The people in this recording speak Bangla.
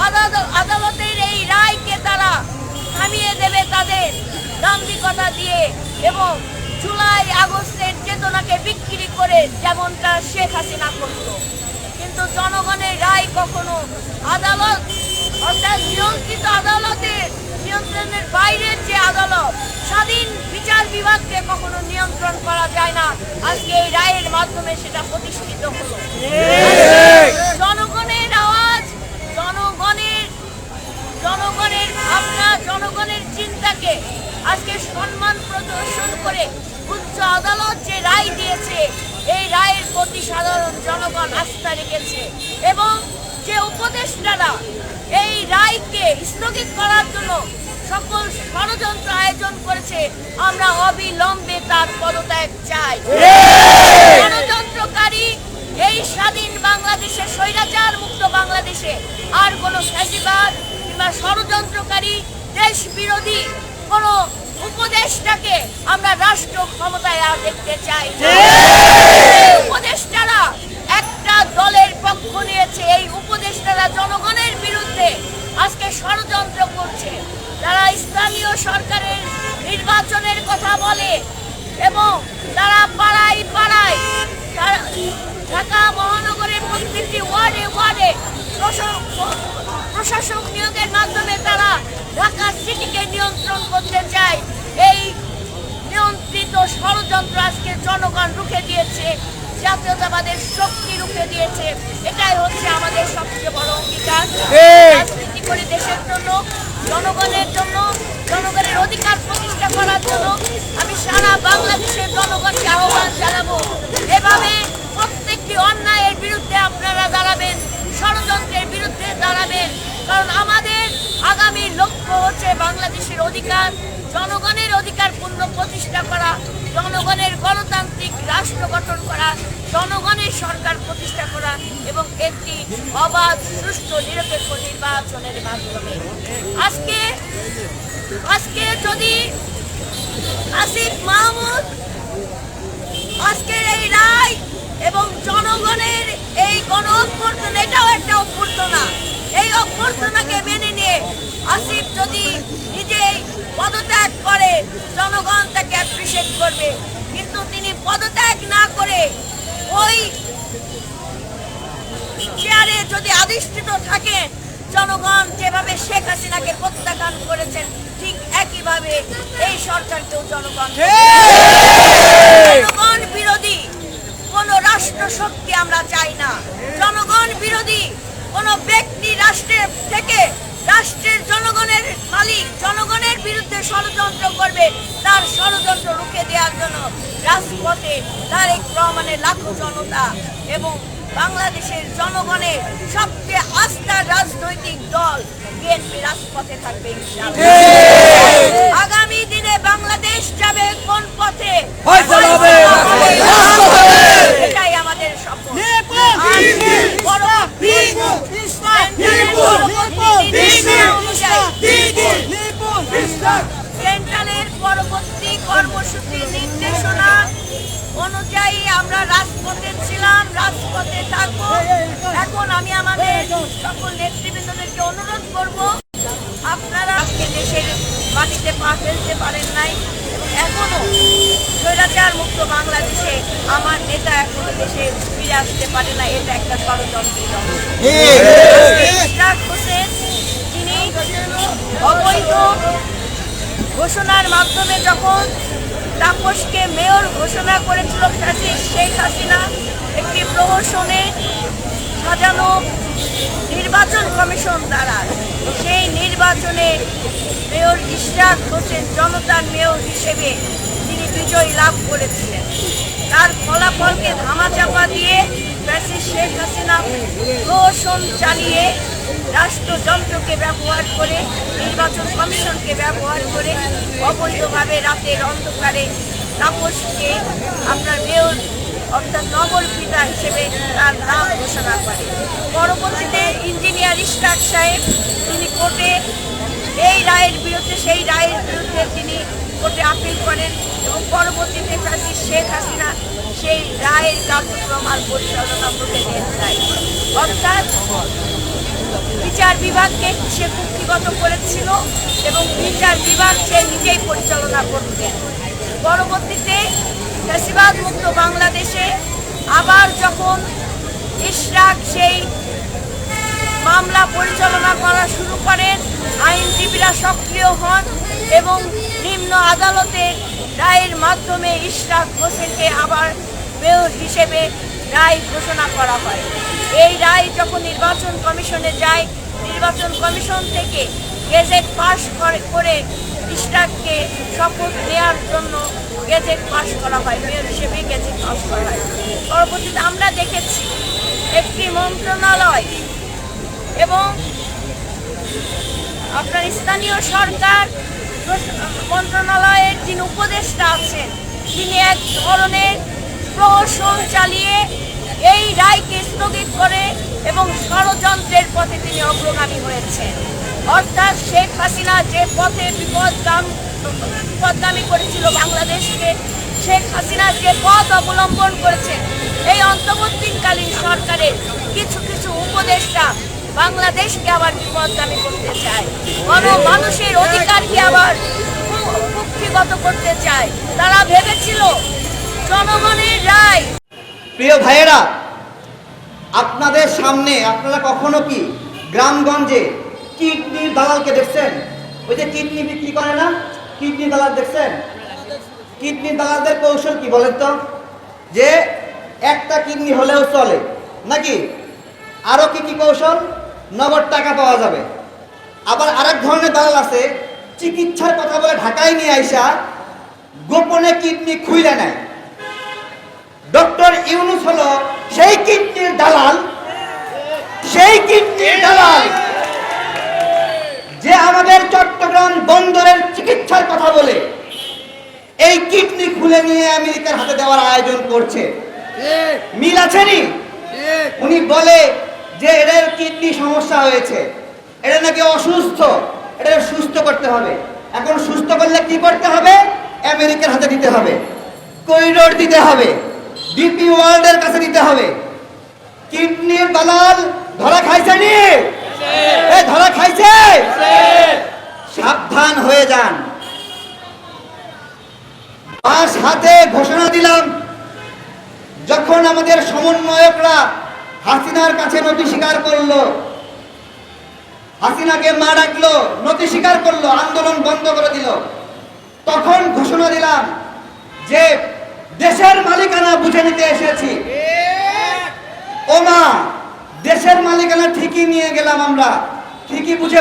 আদালত- আদালতের এই রায়কে তারা থামিয়ে দেবে তাদের দাম্ভিকতা দিয়ে এবং জুলাই আগস্টের চেতনাকে বিক্রি করে যেমনটা শেখ হাসিনা করত। কিন্তু জনগণের রায় কখনো আদালত অর্থাৎ নিয়ন্ত্রিত আদালতের নিয়ন্ত্রণের বাইরের যে আদালত স্বাধীন বিচার বিভাগকে কখনো নিয়ন্ত্রণ করা যায় না। আজকে এই রায়ের মাধ্যমে সেটা প্রতিষ্ঠিত হলো। জনগণের আওয়াজ, জনগণের জনগণের ভাবনা, জনগণের চিন্তাকে আজকে সম্মান প্রদর্শন করে উচ্চ আদালত যে রায় দিয়েছে, এই রায়ের প্রতি সাধারণ জনগণ আস্থা রেখেছে এবং যে উপদেষ্টারা এই রায়কে স্থগিত করার জন্য সকল ষড়যন্ত্র আয়োজন করেছে, আমরা অবিলম্বে তার পদত্যাগ চাই ষড়যন্ত্রকারী এই স্বাধীন বাংলাদেশে স্বৈরাচার মুক্ত বাংলাদেশে আর কোনো ফ্যাসিবাদ কিংবা ষড়যন্ত্রকারী দেশ বিরোধী কোনো উপদেশটাকে আমরা রাষ্ট্র ক্ষমতায় আর দেখতে চাই না। সরকারের নির্বাচনের কথা বলে এবং তারা পাড়ায় পাড়ায় ঢাকা মহানগরের প্রত্যেকটি ওয়ার্ডে ওয়ার্ডে প্রশা- প্রশাসক নিয়োগের মাধ্যমে তারা ঢাকা সিটিকে নিয়ন্ত্রণ করতে চায়। এই নিয়ন্ত্রিত ষড়যন্ত্র আজকে জনগণ রুখে দিয়েছে, জাতীয়তাবাদের শক্তি রুখে দিয়েছে। এটাই হচ্ছে আমাদের সবচেয়ে বড় অঙ্গীকার। অধিকার, জনগণের অধিকার পূর্ণ প্রতিষ্ঠা করা, জনগণের গণতান্ত্রিক রাষ্ট্র গঠন করা, জনগণের সরকার প্রতিষ্ঠা করা এবং একটি অবাধ, সুষ্ঠু, নিরপেক্ষ নির্বাচনের মাধ্যমে। আজকে আজকে যদি আসিফ মাহমুদ আজকের এই রায় এবং জনগণের এই গণ অভ্যর্থনা এটাও একটা অভ্যর্থনা এই অভ্যর্থনাকে মেনে নিয়ে আসিফ যদি নিজেই পদত্যাগ করে জনগণ তাকে অ্যাপ্রিসিয়েট করবে। কিন্তু তিনি পদত্যাগ না করে ওই চেয়ারে যদি আধিষ্ঠিত থাকেন জনগণ যেভাবে শেখ হাসিনাকে প্রত্যাখ্যান করেছেন ঠিক একইভাবে এই সরকারকেও জনগণ জনগণ বিরোধী কোন রাষ্ট্র শক্তি আমরা চাই না। জনগণ বিরোধী কোন ব্যক্তি রাষ্ট্রের থেকে রাষ্ট্রের মালিক জনগণের বিরুদ্ধে ষড়যন্ত্র করবে তার ষড়যন্ত্র রুখে দেওয়ার জন্য রাজপথে তারেক রহমানের লাখো জনতা এবং বাংলাদেশের জনগণের সবচেয়ে আস্থার রাজনৈতিক দল বিএনপি রাজপথে থাকবে আগামী দিনে বাংলাদেশ যাবে কোন পথে? এটাই থাকব। এখন আমি আমাদের সকল নেতৃবৃন্দদেরকে অনুরোধ করব, আপনারা আজকে দেশের মাটিতে পা ফেলতে পারেন নাই এবং স্বৈরাচার মুক্ত বাংলাদেশে আমার নেতা এখনও দেশে ফিরে আসতে পারে না এটা একটা ষড়যন্ত্রের হোসেন তিনি অবৈধ ঘোষণার মাধ্যমে যখন তাপসকে মেয়র ঘোষণা করেছিল শেখ হাসিনা একটি প্রহসনে সাজানো নির্বাচন কমিশন দ্বারা। সেই নির্বাচনে মেয়র ইশরাক হোসেন জনতার মেয়র হিসেবে তিনি বিজয় লাভ করেছিলেন। তার ফলাফলকে ধামাচাপা দিয়ে ফ্যাসিস্ট শেখ হাসিনা প্রহসন চালিয়ে রাষ্ট্রযন্ত্রকে ব্যবহার করে, নির্বাচন কমিশনকে ব্যবহার করে অবৈধভাবে রাতের অন্ধকারে তাপসকে আপনার মেয়র অর্থাৎ নগর পিতা হিসেবে তার নাম ঘোষণা করে পরবর্তীতে ইঞ্জিনিয়ার ইস্টাক সাহেব, তিনি কোর্টে এই রায়ের বিরুদ্ধে, সেই রায়ের বিরুদ্ধে তিনি কোর্টে আপিল করেন এবং পরবর্তীতে চাষি শেখ হাসিনা সেই রায়ের কার্যক্রম আর পরিচালনা করতে দেন নাই। অর্থাৎ বিচার বিভাগকে সে কুক্ষিগত করেছিল এবং বিচার বিভাগ সে নিজেই পরিচালনা করতেন। পরবর্তীতে ফ্যাসিবাদ মুক্ত বাংলাদেশে আবার যখন ইশরাক সেই মামলা পরিচালনা করা শুরু করেন, আইনজীবীরা সক্রিয় হন এবং নিম্ন আদালতে রায়ের মাধ্যমে ইশরাক হোসেনকে আবার মেয়র হিসেবে রায় ঘোষণা করা হয়। এই রায় যখন নির্বাচন কমিশনে যায়, নির্বাচন কমিশন থেকে গেজেট পাশ করে- ইশরাককে শপথ নেওয়ার জন্য গেজেট পাশ করা হয়, মেয়র হিসেবে গেজেট পাশ করা হয়। পরবর্তীতে আমরা দেখেছি একটি মন্ত্রণালয় এবং আপনার স্থানীয় সরকার, মন্ত্রণালয়ের যিনি উপদেষ্টা আছেন, তিনি এক ধরনের প্রহসন চালিয়ে এই রায়কে স্থগিত করে এবং ষড়যন্ত্রের পথে তিনি অগ্রগামী হয়েছেন। অর্থাৎ শেখ হাসিনা যে পথে বিপদগাম বিপদগামী করেছিল বাংলাদেশকে, শেখ হাসিনা যে পথ অবলম্বন করেছেন এই অন্তর্বর্তীকালীন সরকারের কিছু কিছু উপদেষ্টা বাংলাদেশকে আবার বিপদগামী করতে চায়। গণ মানুষের অধিকারকে আবার কুক্ষিগত করতে চায়। তারা ভেবেছিল জনগণের রায়। প্রিয় ভাইয়েরা, আপনাদের সামনে আপনারা কখনো কি গ্রামগঞ্জে কিডনির দালালকে দেখছেন? ওই যে কিডনি বিক্রি করে না? কিডনি দালাল দেখছেন? কিডনি দালালদের কৌশল কি বলেন তো? যে একটা কিডনি হলেও চলে। নাকি? আরও কি কি কৌশল? নগদ টাকা পাওয়া যাবে। আবার আরেক ধরনের দালাল আছে, চিকিৎসার কথা বলে ঢাকায় নিয়ে আইসা গোপনে কিডনি খুইলে নেয়। ডক্টর ইউনুস হলো সেই কিডনির দালাল, সেই কিডনির দালাল। চট্টগ্রাম বন্দরের চিকিৎসার কথা বলে এই কিডনি খুলে নিয়ে আমেরিকার হাতে দেওয়ার আয়োজন করছে। মিল আছে নি? উনি বলে যে এদের কিডনি সমস্যা হয়েছে। এটা নাকি অসুস্থ। এটা সুস্থ করতে হবে। এখন সুস্থ করলে কি করতে হবে? আমেরিকার হাতে দিতে হবে। করিডোর দিতে হবে। ডিপি ওয়ার্ল্ডের কাছে দিতে হবে। কিডনির দালাল ধরা খাইছে নি? ধরা খাইছে যান। পাঁচ হাতে ঘোষণা দিলাম, যখন আমাদের সমন্বয়করা হাসিনার কাছে নথি স্বীকার করল, হাসিনাকে মা ডাকলো, নথি স্বীকার করল, আন্দোলন বন্ধ করে দিল, তখন ঘোষণা দিলাম যে দেশের মালিকানা বুঝে নিতে এসেছি। ও মা দেশের মালিকানা ঠিকই নিয়ে গেলাম আমরা, ঠিকই বুঝে